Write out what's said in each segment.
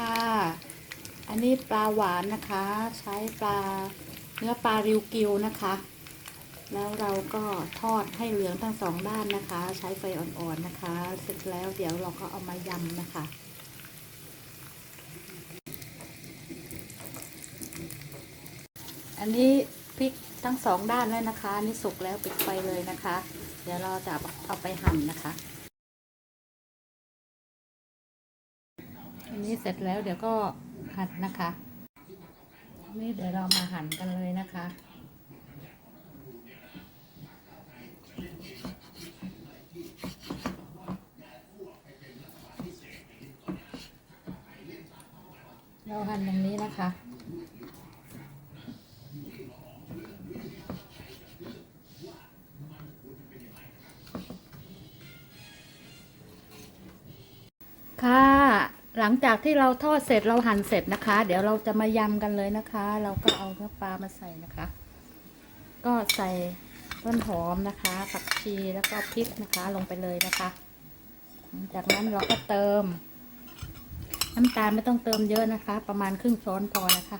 ค่ะ อันนี้ปลาหวานนะคะ ใช้ปลาเนื้อปลาริวกิวนะคะ แล้วเราก็ทอดให้เหลืองทั้งสองด้านนะคะ ใช้ไฟอ่อนๆนะคะ เสร็จแล้วเดี๋ยวเราก็เอามายำนะคะอันนี้พริกทั้งสองด้านแล้วนะคะนนี่สุกแล้วปิดไฟเลยนะคะ เดี๋ยวเราจะเอาไปหั่นนะคะ นี้เสร็จแล้วเดี๋ยวก็หั่นนะคะ นี่เดี๋ยวเรามาหั่นกันเลยนะคะเราหั่นอย่างนี้นะคะค่ะ หลังจากที่เราทอดเสร็จเราหั่นเสร็จนะคะ เดี๋ยวเราจะมายำกันเลยนะคะ เราก็เอาเนื้อปลามาใส่นะคะ ก็ใส่ต้นหอมนะคะ ผักชีแล้วก็พริกนะคะลงไปเลยนะคะ จากนั้นเราก็เติม น้ำตาลไม่ต้องเติมเยอะนะคะ ประมาณครึ่งช้อนพอนะคะ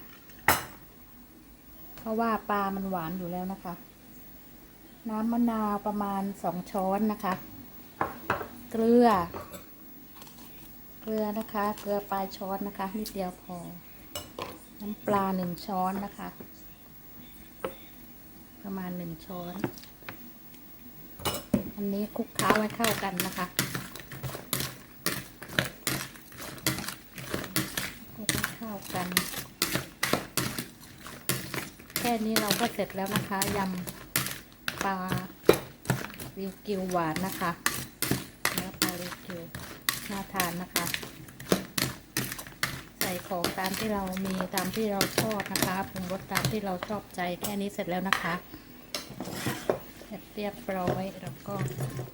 เพราะว่าปลามันหวานอยู่แล้วนะคะ น้ำมะนาวประมาณสองช้อนนะคะ เกลือ ลือนะคะ เกลือปลายช้อนนะคะ นิดเดียวพอ น้ำปลาหนึ่งช้อนนะคะ ประมาณหนึ่งช้อน อันนี้คลุกเคล้าให้เข้ากันนะคะคลุกเข้ากัน แค่นี้เราก็เสร็จแล้วนะคะยำปลาริวกิวหวานนะคะเนื้อปลาริวกิว น่าทานนะคะ ใส่ของตามที่เรามีตามที่เราชอบนะคะปรุงรสตามที่เราชอบใจแค่นี้เสร็จแล้วนะคะเสร็จเรียบร้อยแล้วก็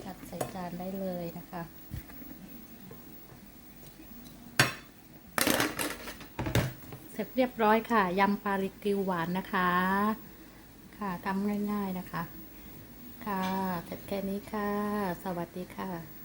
จัดใส่จานได้เลยนะคะเสร็จเรียบร้อยค่ะ ยำปลาลิกิวหวานนะคะ ค่ะทำง่ายๆนะคะ ค่ะ เสร็จแค่นี้ค่ะ สวัสดีค่ะ